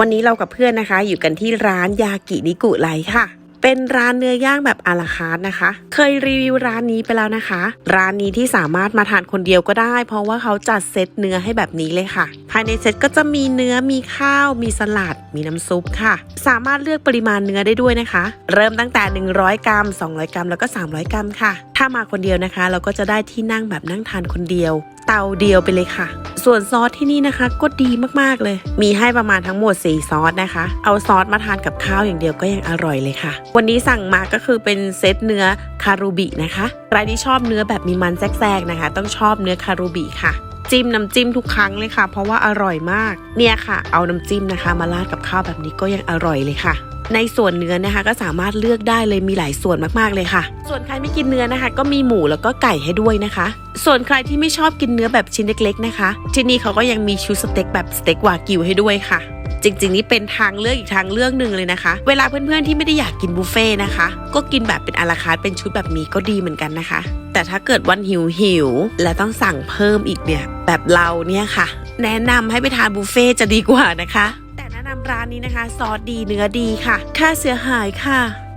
วันนี้เรากับเพื่อนนะคะ อยู่กันที่ร้านยากินิกุไลค่ะ เป็นร้านเนื้อย่างแบบอาราคาร์ทนะคะ เคยรีวิวร้านนี้ไปแล้วนะคะ ร้านนี้ที่สามารถมาทานคนเดียวก็ได้ เพราะว่าเขาจัดเซตเนื้อให้แบบนี้เลยค่ะ ภายในเซตก็จะมีเนื้อมีข้าว มีสลัด มีน้ำซุปค่ะ สามารถเลือกปริมาณเนื้อได้ด้วยนะคะ เริ่มตั้งแต่ 100 กรัม 200 กรัม แล้วก็ 300 กรัมค่ะ ถ้ามาคนเดียวนะคะ เราก็จะได้ที่นั่งแบบนั่งทานคนเดียว เตาเดียวไปเลยค่ะ ส่วนซอสที่นี่นะคะ ก็ดีมากๆเลย มีให้ประมาณทั้งหมด 4 ซอสนะคะ เอาซอสมาทานกับข้าวอย่างเดียวก็ยังอร่อยเลยค่ะ วันนี้สั่งมาก็คือเป็นเซตเนื้อคารูบินะคะใครที่ชอบเนื้อแบบมีมันแทรกๆนะคะ ต้องชอบเนื้อคารูบิค่ะจิ้มน้ำจิ้มทุกครั้งเลยค่ะ เพราะว่าอร่อยมาก เนี่ยค่ะ เอาน้ำจิ้มนะคะ มาราดกับข้าวแบบนี้ก็ยังอร่อยเลยค่ะ ในส่วนเนื้อนะคะ ก็สามารถเลือกได้เลยมีหลายส่วนมากๆเลยค่ะ ส่วนใครไม่กินเนื้อนะคะ ก็มีหมูแล้วก็ไก่ให้ด้วยนะคะ ส่วนใครที่ไม่ชอบกินเนื้อแบบชิ้นเล็ก ๆ นะคะ ที่นี่เขาก็ยังมีชุดสเต็กแบบสเต็กวากิวให้ด้วยค่ะจริงๆ นี่เป็นทางเลือกอีกทางเลือกหนึ่งเลยนะคะ เวลาเพื่อนๆ ที่ไม่ได้อยากกินบุฟเฟ่นะคะ ก็กินแบบเป็นอาราคาร์เป็นชุดแบบนี้ก็ดีเหมือนกันนะคะ แต่ถ้าเกิดวันหิวหิวและต้องสั่งเพิ่มอีกเนี่ย แบบเราเนี่ยค่ะ แนะนำให้ไปทานบุฟเฟ่จะดีกว่านะคะ ร้านนี้นะคะ ซอสดีเนื้อดีค่ะ ค่าเสียหายค่ะ